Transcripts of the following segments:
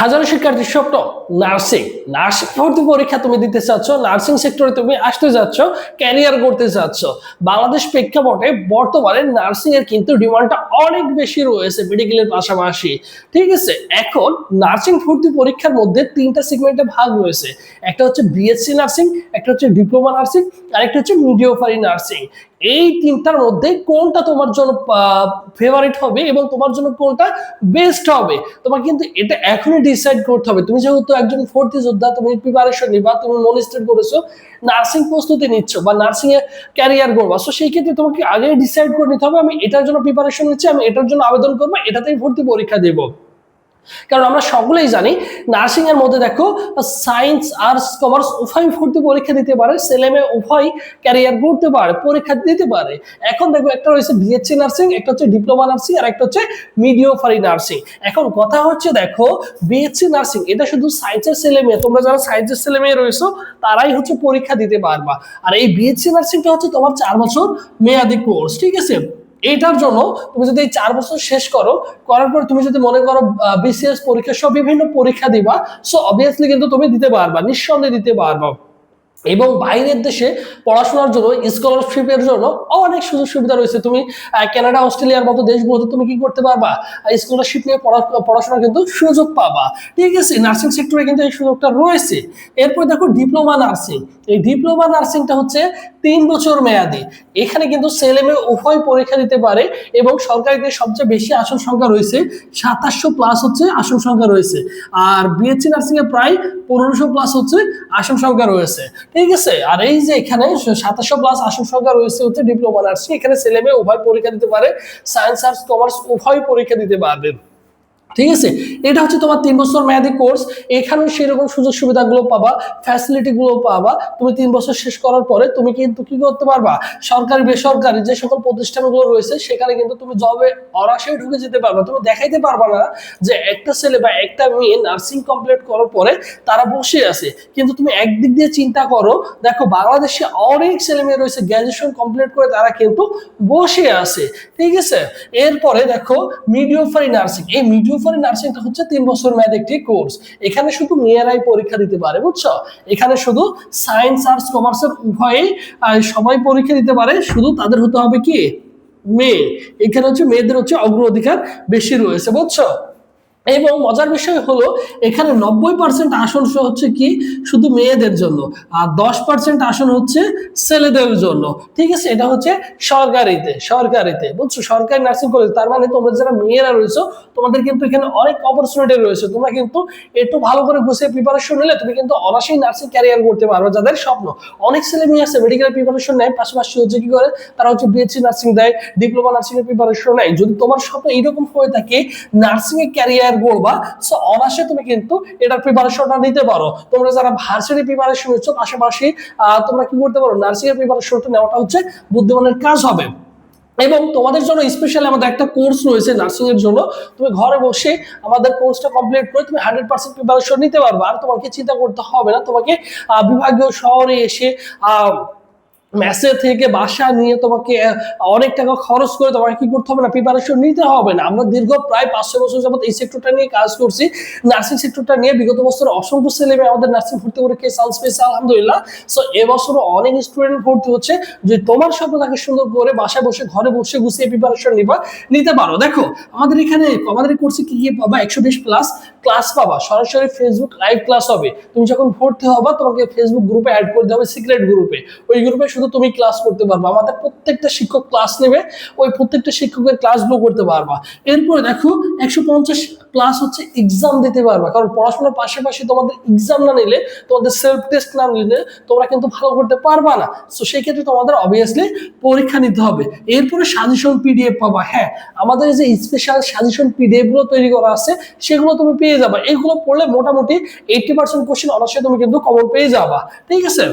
হাজারো শিক্ষার্থীর স্বপ্ন নার্সিং নার্সিং ভর্তি পরীক্ষা তুমি দিতে চাচ্ছ নার্সিং সেক্টরে তুমি আসতে যাচ্ছ ক্যারিয়ার করতে চাচ্ছ। বাংলাদেশ প্রেক্ষাপটে বর্তমানে নার্সিং এর কিন্তু ডিমান্ডটা অনেক বেশি রয়েছে মেডিকেলের পাশাপাশি। ঠিক আছে? এখন নার্সিং ভর্তি পরীক্ষার মধ্যে তিনটা সেগমেন্টে ভাগ রয়েছে। একটা হচ্ছে বিএসসি নার্সিং একটা হচ্ছে ডিপ্লোমা নার্সিং আর একটা হচ্ছে মিডিওফারি নার্সিং এই তিনটার মধ্যে কোনটা তোমার জন্য ফেভারিট হবে এবং তোমার জন্য কোনটা বেস্ট হবে? তোমার কিন্তু এটা এখনই ডিসাইড করতে হবে। তুমি যেহেতু একজন ভর্তি যোদ্ধা তুমি প্রিপারেশন নিবা, তুমি মনিস্টার করেছ নার্সিং প্রস্তুতি নিচ্ছ বা নার্সিং এ ক্যারিয়ার করবা সো সেই ক্ষেত্রে তোমাকে আগে ডিসাইড করে নিতে হবে, আমি এটার জন্য প্রিপারেশন নিচ্ছি, আমি এটার জন্য আবেদন করব, এটাতেই ভর্তি পরীক্ষা দেবো। কারণ আমরা সকলেই জানি নার্সিং এর মধ্যে দেখো সায়েন্স আর্টস কমার্স উভয় ভর্তি পরীক্ষা দিতে পারে ছেলে মেয়ে উভয় ক্যারিয়ার করতে পারে, পরীক্ষা দিতে পারে। এখন দেখো একটা রয়েছে বিএসসি নার্সিং, একটা হচ্ছে ডিপ্লোমা নার্সিং, আর একটা হচ্ছে মিডিওফারি নার্সিং। এখন কথা হচ্ছে দেখো বিএসসি নার্সিং, এটা শুধু সায়েন্সের ছেলে মেয়ে তোমরা যারা সায়েন্সের ছেলে মেয়ে রয়েছো, তারাই হচ্ছে পরীক্ষা দিতে পারবা। আর এই বিএসসি নার্সিংটা হচ্ছে তোমার চার বছর মেয়াদি কোর্স ঠিক আছে? এইটার জন্য তুমি যদি এই চার বছর শেষ করো, করার পর তুমি যদি মনে করো বিসিএস পরীক্ষা সব বিভিন্ন পরীক্ষা দিবা সো অবভিয়াসলি কিন্তু তুমি দিতে পারবা, নিঃসন্দেহে দিতে পারবা। এবং বাইরের দেশে পড়াশোনার জন্য স্কলারশিপের জন্য অনেক সুযোগ সুবিধা রয়েছে। তুমি কানাডা অস্ট্রেলিয়ার মতো দেশগুলোতে তুমি কি করতে পারবা? স্কলারশিপ নিয়ে পড়াশোনার কিন্তু সুযোগ পাবা। ঠিক আছে নার্সিং সেক্টরে কিন্তু এই সুযোগটা রয়েছে। এরপর দেখো ডিপ্লোমা নার্সিং এই ডিপ্লোমা নার্সিংটা হচ্ছে তিন বছর মেয়াদি। এখানে কিন্তু ছেলে মেয়ে উভয় পরীক্ষা দিতে পারে এবং সরকারিতে সবচেয়ে বেশি আসন সংখ্যা রয়েছে, সাতাশশো প্লাস হচ্ছে আসন সংখ্যা রয়েছে। আর বিএসসি নার্সিং এ প্রায় পনেরোশো প্লাস হচ্ছে আসন সংখ্যা রয়েছে। ঠিক আছে? আর এই যে এখানে সাতাশো প্লাস আসন সংখ্যা রয়েছে হচ্ছে ডিপ্লোমা নার্সিং এখানে ছেলে মেয়ে উভয় পরীক্ষা দিতে পারে। সায়েন্স আর্টস কমার্স উভয় পরীক্ষা দিতে পারবে। ঠিক আছে? এটা হচ্ছে তোমার তিন বছর মেয়াদি কোর্স এখানে সেরকম সুযোগ সুবিধাগুলো পাবা ফ্যাসিলিটি গুলো পাবা। তুমি তিন বছর শেষ করার পরে তুমি কিন্তু কি করতে পারবা? সরকারি, বেসরকারি যে সকল প্রতিষ্ঠানগুলো রয়েছে, সেখানে কিন্তু তুমি জবে অনাসে ঢুকে যেতে পারবা। তুমি দেখাইতে পারবা না যে একটা ছেলে বা একটা মেয়ে নার্সিং কমপ্লিট করার পরে তারা বসে আছে। কিন্তু তুমি একদিক দিয়ে চিন্তা করো, দেখো বাংলাদেশে অনেক ছেলে মেয়ে রয়েছে গ্র্যাজুয়েশন কমপ্লিট করে তারা কিন্তু বসে আছে। ঠিক আছে? এরপরে দেখো মিডিওফারি নার্সিং এই মিডিওফারি নার্সিংটা হচ্ছে তিন বছর মেয়াদ একটি কোর্স। এখানে শুধু মেয়েরাই পরীক্ষা দিতে পারে, বুঝছ? এখানে শুধু সায়েন্স, আর্টস, কমার্সের উভয়ই সবাই পরীক্ষা দিতে পারে, শুধু তাদের হতে হবে কি? মেয়ে। এখানে হচ্ছে মেয়েদের হচ্ছে অগ্রাধিকার বেশি রয়েছে, বুঝছ? এবং মজার বিষয় হলো, এখানে নব্বই পার্সেন্ট আসন হচ্ছে কি? শুধু মেয়েদের জন্য। আর দশ পার্সেন্ট আসন হচ্ছে ছেলেদের জন্য। ঠিক আছে? এটা হচ্ছে সরকারিতে সরকারিতে। বুঝছ? সরকারি নার্সিং কলেজ তার মানে তোমরা যারা মেয়েরা রয়েছো, তোমাদের কিন্তু এখানে অনেক অপরচুনিটি রয়েছে। তোমরা কিন্তু একটু ভালো করে গুছিয়ে প্রিপারেশন নিলে তুমি কিন্তু অনাসেই নার্সিং ক্যারিয়ার করতে পারবে যাদের স্বপ্ন। অনেক ছেলে মেয়ে আছে মেডিকেল প্রিপারেশন নেয়, পাশাপাশি হচ্ছে কি করে? তারা হচ্ছে বিএসসি নার্সিং দেয় ডিপ্লোমা নার্সিং এর প্রিপারেশন নেয়। যদি তোমার স্বপ্ন এইরকম হয়ে থাকে নার্সিং এর ক্যারিয়ার করবা সো তুমি কিন্তু এটার প্রিপারেশনটা নিতে পারো। তোমরা যারা ভার্সিটি প্রিপারেশন পাশাপাশি তোমরা কি করতে পারো? নার্সিং এর প্রিপারেশনটা নেওয়াটা হচ্ছে বুদ্ধিমানের কাজ হবে। এবং তোমাদের জন্য স্পেশালি আমাদের একটা কোর্স রয়েছে নার্সিং এর জন্য। তুমি ঘরে বসে আমাদের কোর্সটা কমপ্লিট করে তুমি হান্ড্রেড পার্সেন্ট প্রিপারেশন নিতে পারবে। আর তোমাকে চিন্তা করতে হবে না, তোমাকে বিভাগীয় শহরে এসে মেসে থেকে বাসা নিয়ে তোমাকে অনেক টাকা খরচ করে তোমাকে কি করতে হবে না প্রিপারেশন নিতে হবে না। আমরা দীর্ঘ প্রায় পাঁচশো বছর যাবত এই সেক্টরটা নিয়ে কাজ করছি। নার্সিং সেক্টরটা নিয়ে বিগত বছর অসংখ্য ছেলে মেয়ে আমাদের নার্সিং ভর্তি করে কে চান্স পেয়েছে, আলহামদুলিল্লাহ। সো এবছরও অনেক স্টুডেন্ট ভর্তি হচ্ছে। যে তোমার স্বপ্নটাকে সুন্দর করে বাসায় বসে, ঘরে বসে গুছিয়ে প্রিপারেশন নিবা, নিতে পারো। দেখো, আমাদের এখানে, আমাদের কোর্সে কি কি পাবা? একশো বিশ প্লাস ক্লাস পাবা। সরাসরি ফেসবুক লাইভ ক্লাস হবে। তুমি যখন ভর্তি হবা, তোমাকে ফেসবুক গ্রুপে অ্যাড করতে হবে সিক্রেট গ্রুপে ওই গ্রুপে শুধু তুমি ক্লাস করতে পারবা, আমাদের প্রত্যেকটা শিক্ষক ক্লাস নেবে, ওই প্রত্যেকটা শিক্ষকের ক্লাসগুলো করতে পারবা। এরপরে দেখো, একশো পঞ্চাশ প্লাস হচ্ছে এক্সাম দিতে পারবা, কারণ পড়াশোনার পাশাপাশি তোমাদের এক্সাম না নিলে, তোমাদের সেলফ টেস্ট না নিলে তোমরা কিন্তু ভালো করতে পারবা না। তো সেই ক্ষেত্রে তোমাদের অবভিয়াসলি পরীক্ষা নিতে হবে। এরপরে সাজেশন পিডিএফ পাবা হ্যাঁ আমাদের যে স্পেশাল সাজেশন পিডিএফগুলো তৈরি করা আছে, সেগুলো তুমি পেয়ে যাবা। এগুলো পড়লে মোটামুটি এইটি পার্সেন্ট কোশ্চেন অনার্সে তুমি কিন্তু কমন পেয়ে যাবা। ঠিক আছে?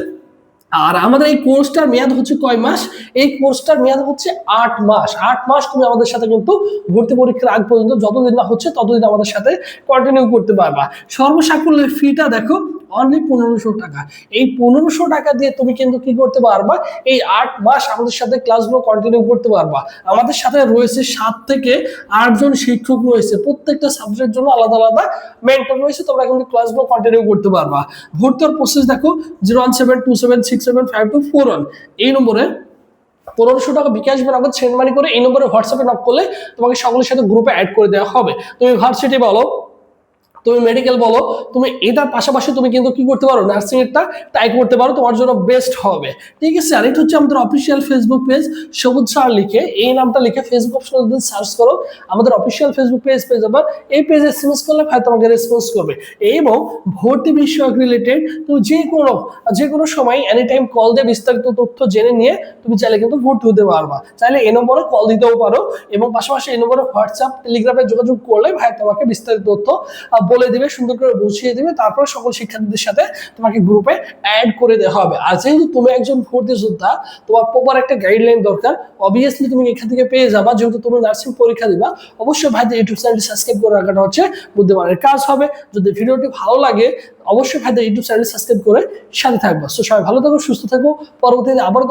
আর আমাদের এই কোর্সটার মেয়াদ হচ্ছে কয় মাস? এই কোর্সটার মেয়াদ হচ্ছে আট মাস। আট মাস তুমি আমাদের সাথে কিন্তু ভর্তি পরীক্ষার আগ পর্যন্ত যতদিন না হচ্ছে ততদিন আমাদের সাথে কন্টিনিউ করতে পারবা। সর্বসাকুল্যের ফিটা দেখো অনলি পনেরোশো টাকা। এই পনেরোশো টাকা দিয়ে তুমি কিন্তু কি করতে পারবা? এই আট মাস আমাদের সাথে ক্লাসগুলো কন্টিনিউ করতে পারবা। আমাদের সাথে রয়েছে সাত থেকে আটজন শিক্ষক রয়েছে। প্রত্যেকটা সাবজেক্টের জন্য আলাদা আলাদা মেন্টর রয়েছে। তোমরা কিন্তু ক্লাসগুলো কন্টিনিউ করতে পারবা। ভর্তির প্রসেস দেখো zero one seven two seven six seven five two four one এই নম্বরে পনেরোশো টাকা বিকাশ নগদ সেন্ড মানি করে এই নম্বরে হোয়াটসঅ্যাপে নক করলে তোমাকে সকলের সাথে গ্রুপে অ্যাড করে দেওয়া হবে। তুমি ভার্সিটি বলো। তুমি মেডিকেল বলো, তুমি এটার পাশাপাশি তুমি কিন্তু কি করতে পারো নার্সিং এরটা ট্রাই করতে পারো, তোমার জন্য বেস্ট হবে। ঠিক আছে? আর এটা হচ্ছে আমাদের official Facebook page Sabuj sir লিখে, এই নামটা লিখে ফেসবুক অপশনে সার্চ করো, আমাদের অফিসিয়াল ফেসবুক পেজ পেয়ে যাবে। এই পেজে এসএমএস করলে ভাই তোমাকে রেসপন্স করবে। এবং ভর্তি বিষয়ক রিলেটেড তুমি যে কোনো যে কোনো সময় এনি টাইম কল দিয়ে বিস্তারিত তথ্য জেনে নিয়ে তুমি চাইলে কিন্তু ভর্তি হতে পারবা। চাইলে এই নম্বরে কল দিতেও পারো এবং পাশাপাশি এই নম্বরে হোয়াটসঅ্যাপ টেলিগ্রামে যোগাযোগ করলে ভাই তোমাকে বিস্তারিত তথ্য বলে দিবে, সুন্দর করে বুঝিয়ে দিবে, তারপর সকল শিক্ষার্থীদের সাথে তোমাকে গ্রুপে অ্যাড করে দেওয়া হবে। আর যেহেতু তুমি একজন ভর্তি যোদ্ধা, তোমার প্রপার একটা গাইডলাইন দরকার। অবভিয়াসলি তুমি এখান থেকে পেয়ে যাবা, যেহেতু তুমি নার্সিং পরীক্ষা দিবা। অবশ্যই ভাইদের ইউটিউব চ্যানেলটি সাবস্ক্রাইব করে রাখাটা হচ্ছে বুদ্ধিমানের কাজ হবে। যদি ভিডিওটি ভালো লাগে, অবশ্যই ভাইদের ইউটিউব চ্যানেল সাবস্ক্রাইব করে সাথে থাকবা। তো সবাই ভালো থাকো, সুস্থ থাকো। পরবর্তীতে তোমার